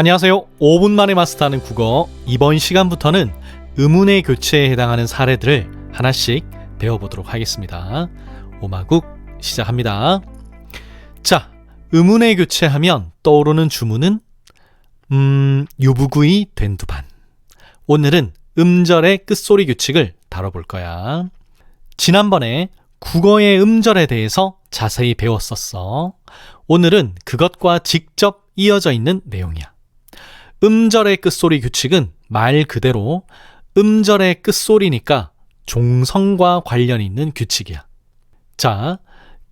안녕하세요. 5분 만에 마스터하는 국어. 이번 시간부터는 의문의 교체에 해당하는 사례들을 하나씩 배워보도록 하겠습니다. 오마국 시작합니다. 자, 의문의 교체하면 떠오르는 주문은 음, 유부구이 된두 반. 오늘은 음절의 끝소리 규칙을 다뤄볼 거야. 지난번에 국어의 음절에 대해서 자세히 배웠었어. 오늘은 그것과 직접 이어져 있는 내용이야. 음절의 끝소리 규칙은 말 그대로 음절의 끝소리니까 종성과 관련 있는 규칙이야. 자,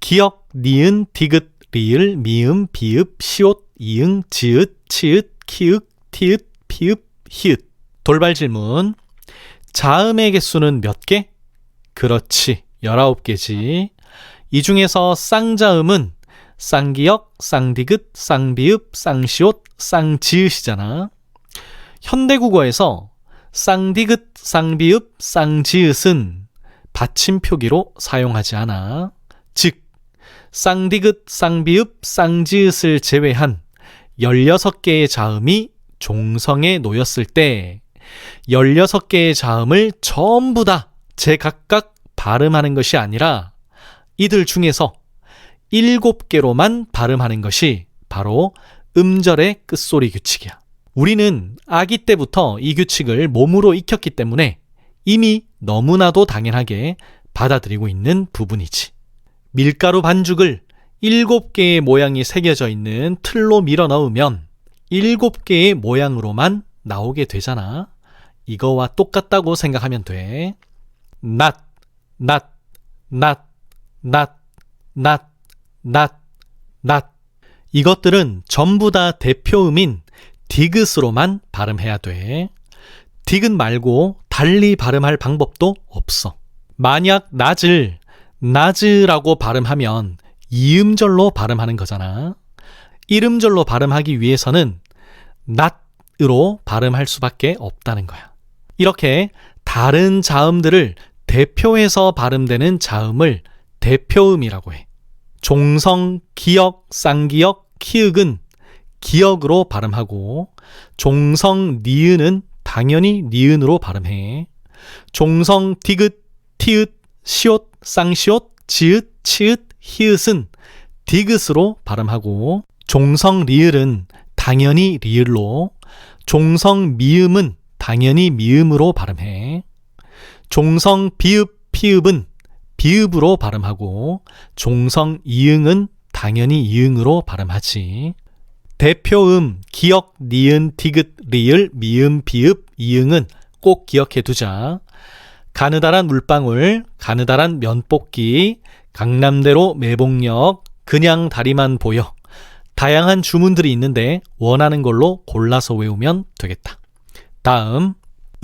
기역, 니은, 디귿, 리을, 미음, 비읍, 시옷, 이응, 지읒, 치읒, 키읔, 티읒, 피읒, 히읗. 돌발 질문. 자음의 개수는 몇 개? 그렇지. 19개지. 이 중에서 쌍자음은 쌍기역, 쌍디귿, 쌍비읍, 쌍시옷, 쌍지읒이잖아. 현대국어에서 쌍디귿, 쌍비읍, 쌍지읒은 받침표기로 사용하지 않아. 즉, 쌍디귿, 쌍비읍, 쌍지읒을 제외한 16개의 자음이 종성에 놓였을 때 16개의 자음을 전부 다 제각각 발음하는 것이 아니라 이들 중에서 7개로만 발음하는 것이 바로 음절의 끝소리 규칙이야. 우리는 아기 때부터 이 규칙을 몸으로 익혔기 때문에 이미 너무나도 당연하게 받아들이고 있는 부분이지. 밀가루 반죽을 7개의 모양이 새겨져 있는 틀로 밀어 넣으면 7개의 모양으로만 나오게 되잖아. 이거와 똑같다고 생각하면 돼. 낫, 낫, 낫, 낫, 낫, 낫, 낫. 이것들은 전부 다 대표음인 디귿으로만 발음해야 돼. 디귿 말고 달리 발음할 방법도 없어. 만약 낮을 나즈라고 발음하면 이음절로 발음하는 거잖아. 이름절로 발음하기 위해서는 낫으로 발음할 수밖에 없다는 거야. 이렇게 다른 자음들을 대표해서 발음되는 자음을 대표음이라고 해. 종성, 기역, 쌍기역, 키읔은 기역으로 발음하고 종성, 니은은 당연히 니은으로 발음해. 종성, 디귿, 티읒, 시옷, 쌍시옷, 지읒, 치읒, 히읗은 디귿으로 발음하고 종성 리을은 당연히 리을로 종성 미음은 당연히 미음으로 발음해. 종성 비읍 피읍은 비읍으로 발음하고 종성 이응은 당연히 이응으로 발음하지. 대표음 기역 니은 디귿 리을 미음 비읍 이응은 꼭 기억해 두자. 가느다란 물방울, 가느다란 면뽑기, 강남대로 매봉역, 그냥 다리만 보여. 다양한 주문들이 있는데 원하는 걸로 골라서 외우면 되겠다. 다음,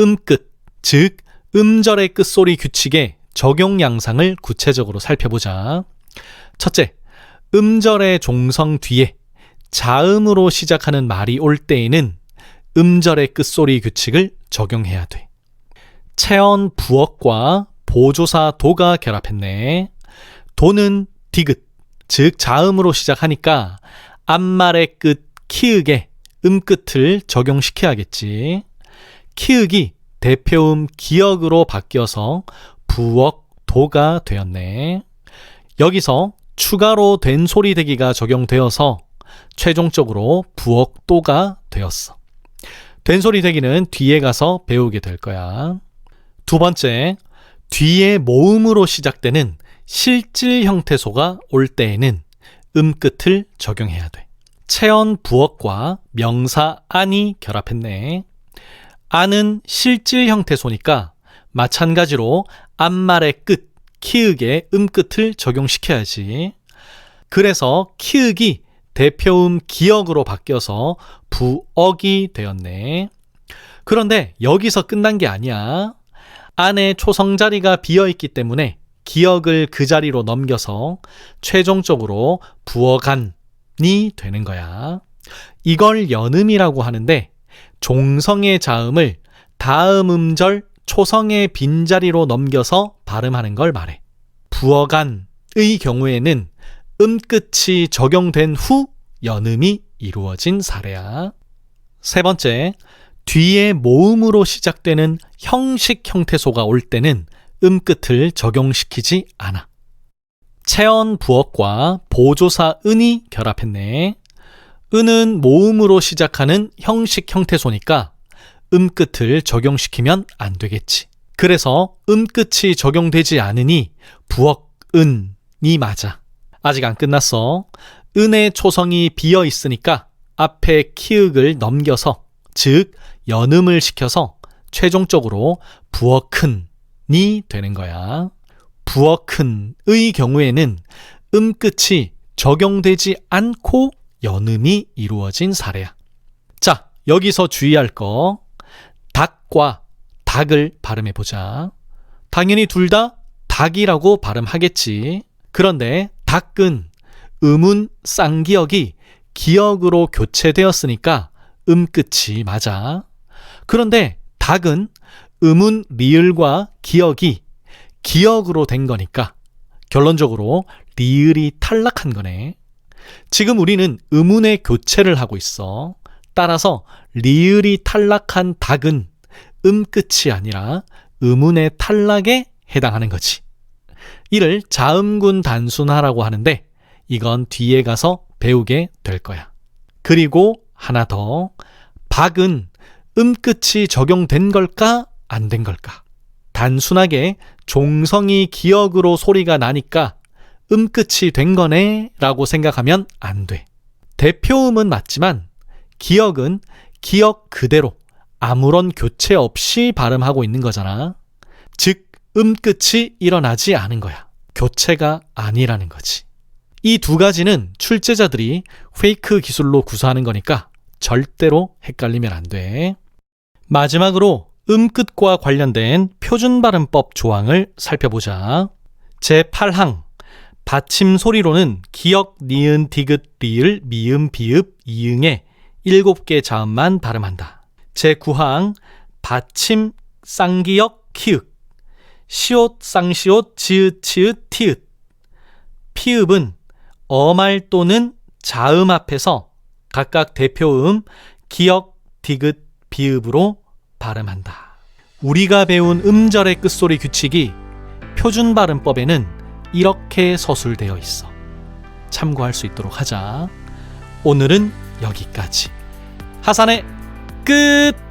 음끝, 즉, 음절의 끝소리 규칙의 적용 양상을 구체적으로 살펴보자. 첫째, 음절의 종성 뒤에 자음으로 시작하는 말이 올 때에는 음절의 끝소리 규칙을 적용해야 돼. 체언 부억과 보조사 도가 결합했네. 도는 디귿, 즉 자음으로 시작하니까 앞말의 끝 키읔에 음끝을 적용시켜야겠지. 키읔이 대표음 기역으로 바뀌어서 부억 도가 되었네. 여기서 추가로 된 소리 대기가 적용되어서 최종적으로 부억도가 되었어. 된 소리 대기는 뒤에 가서 배우게 될 거야. 두 번째, 뒤에 모음으로 시작되는 실질 형태소가 올 때에는 음 끝을 적용해야 돼. 체언 부억과 명사 안이 결합했네. 안은 실질 형태소니까 마찬가지로 앞말의 끝, 키읔에 음끝을 적용시켜야지. 그래서 키읔이 대표음 기역으로 바뀌어서 부억이 되었네. 그런데 여기서 끝난 게 아니야. 안에 초성 자리가 비어 있기 때문에 기억을 그 자리로 넘겨서 최종적으로 부어간이 되는 거야. 이걸 연음이라고 하는데 종성의 자음을 다음 음절 초성의 빈자리로 넘겨서 발음하는 걸 말해. 부어간의 경우에는 음끝이 적용된 후 연음이 이루어진 사례야. 세 번째, 뒤에 모음으로 시작되는 형식 형태소가 올 때는 음끝을 적용시키지 않아. 체언 부억과 보조사 은이 결합했네. 은은 모음으로 시작하는 형식 형태소니까 음끝을 적용시키면 안 되겠지. 그래서 음끝이 적용되지 않으니 부억 은이 맞아. 아직 안 끝났어. 은의 초성이 비어 있으니까 앞에 키읔을 넘겨서 즉 연음을 시켜서 최종적으로 부어큰이 되는 거야. 부어큰의 경우에는 음끝이 적용되지 않고 연음이 이루어진 사례야. 자, 여기서 주의할 거 닭과 닭을 발음해 보자. 당연히 둘 다 닭이라고 발음하겠지. 그런데 닭은 음운 쌍기역이 기역으로 교체되었으니까 음끝이 맞아. 그런데 닭은 음운 리을과 기역이 기역으로 된 거니까 결론적으로 리을이 탈락한 거네. 지금 우리는 음운의 교체를 하고 있어. 따라서 리을이 탈락한 닭은 음 끝이 아니라 음운의 탈락에 해당하는 거지. 이를 자음군 단순화라고 하는데 이건 뒤에 가서 배우게 될 거야. 그리고 하나 더. 박은 음 끝이 적용된 걸까? 안 된 걸까? 단순하게 종성이 기역으로 소리가 나니까 음 끝이 된 거네 라고 생각하면 안 돼. 대표음은 맞지만 기역은 기역 그대로 아무런 교체 없이 발음하고 있는 거잖아. 즉, 음끝이 일어나지 않은 거야. 교체가 아니라는 거지. 이 두 가지는 출제자들이 페이크 기술로 구사하는 거니까 절대로 헷갈리면 안 돼. 마지막으로 음끝과 관련된 표준 발음법 조항을 살펴보자. 제8항 받침 소리로는 기역, 니은, 디귿, 리을, 미음, 비읍, 이응의 7개 자음만 발음한다. 제9항 받침 쌍기역, 키읔 시옷, 쌍시옷, 지읒, 치읒, 티읒 피읍은 어말 또는 자음 앞에서 각각 대표음 기역, 디귿, 비읍으로 발음한다. 우리가 배운 음절의 끝소리 규칙이 표준 발음법에는 이렇게 서술되어 있어. 참고할 수 있도록 하자. 오늘은 여기까지. 하산의 끝!